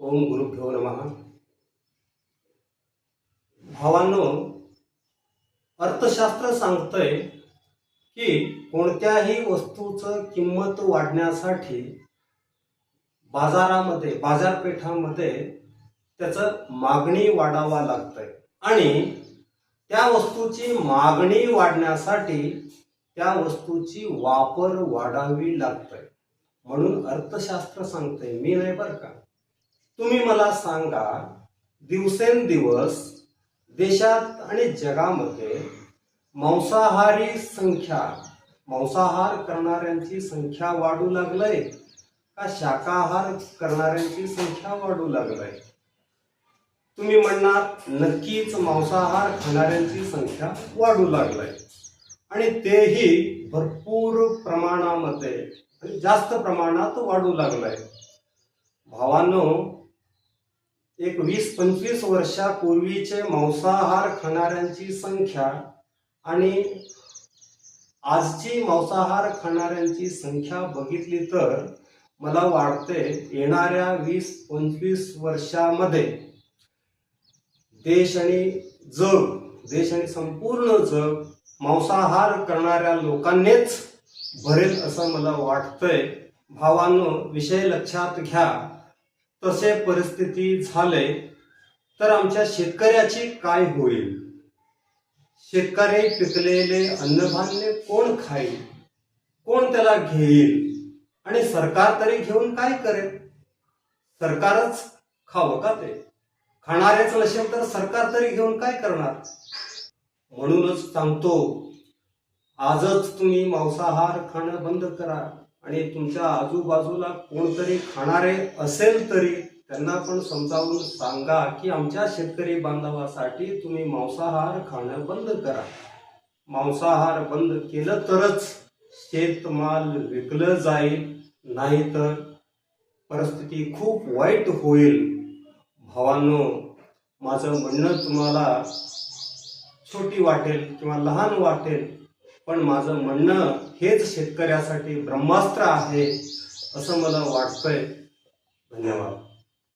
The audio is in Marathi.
ओम गुरुभ्यो नमः। भावांनो अर्थशास्त्र सांगतंय की कोणत्याही वस्तूचं किंमत वाढण्यासाठी बाजारामध्ये बाजारपेठामध्ये त्याचं मागणी वाढावा लागतंय. आणि त्या वस्तूची मागणी वाढण्यासाठी त्या वस्तूची वापर वाढावी लागतंय. म्हणून अर्थशास्त्र सांगतंय. मी नाही बरं का? तुम्ही मला सांगा दिवसेंदिवस देशात आणि जगामध्ये मांसाहारी संख्या मांसाहार करणाऱ्यांची संख्या वाढू लागलंय का शाकाहार करणाऱ्यांची संख्या वाढू लागलंय? तुम्ही म्हणणार नक्कीच मांसाहार खाणाऱ्यांची संख्या वाढू लागलंय. आणि तेही भरपूर प्रमाणामध्ये जास्त प्रमाणात वाढू लागलंय. भावानो एक वीस पंचवीस वर्षापूर्वीचे मांसाहार खाणाऱ्यांची संख्या आणि आजची मांसाहार खाणाऱ्यांची संख्या बघितली तर मला वाटते येणाऱ्या वीस पंचवीस वर्षामध्ये देश आणि जग देश आणि संपूर्ण जग मांसाहार करणाऱ्या लोकांनीच भरेल असं मला वाटतंय. भावांनो विषय लक्षात घ्या. तसे परिस्थिती झाले तर आमच्या शेतकऱ्याची काय होईल? शेतकरी पिकलेले अन्नधान्य कोण खाईल? कोण त्याला घेईल? आणि सरकार तरी घेऊन काय करेल? सरकारच खावं का ते? खाणारेच नसेल तर सरकार तरी घेऊन काय करणार? म्हणूनच सांगतो आजच तुम्ही मांसाहार खाणं बंद करा. आणि तुमच्या आजूबाजूला कोणतरी खाणारे असेल तरी त्यांना पण समजावून सांगा की आमच्या शेतकरी बांधवासाठी तुम्ही मांसाहार खाणं बंद करा. मांसाहार बंद केलं तरच शेतमाल विकलं जाईल नाहीतर परिस्थिती खूप वाईट होईल. भावांनो माझं म्हणणं तुम्हाला छोटी वाटेल किंवा लहान वाटेल पण माझं म्हणणं हेच शेतकऱ्यासाठी ब्रह्मास्त्र आहे असं मला वाटतंय. धन्यवाद.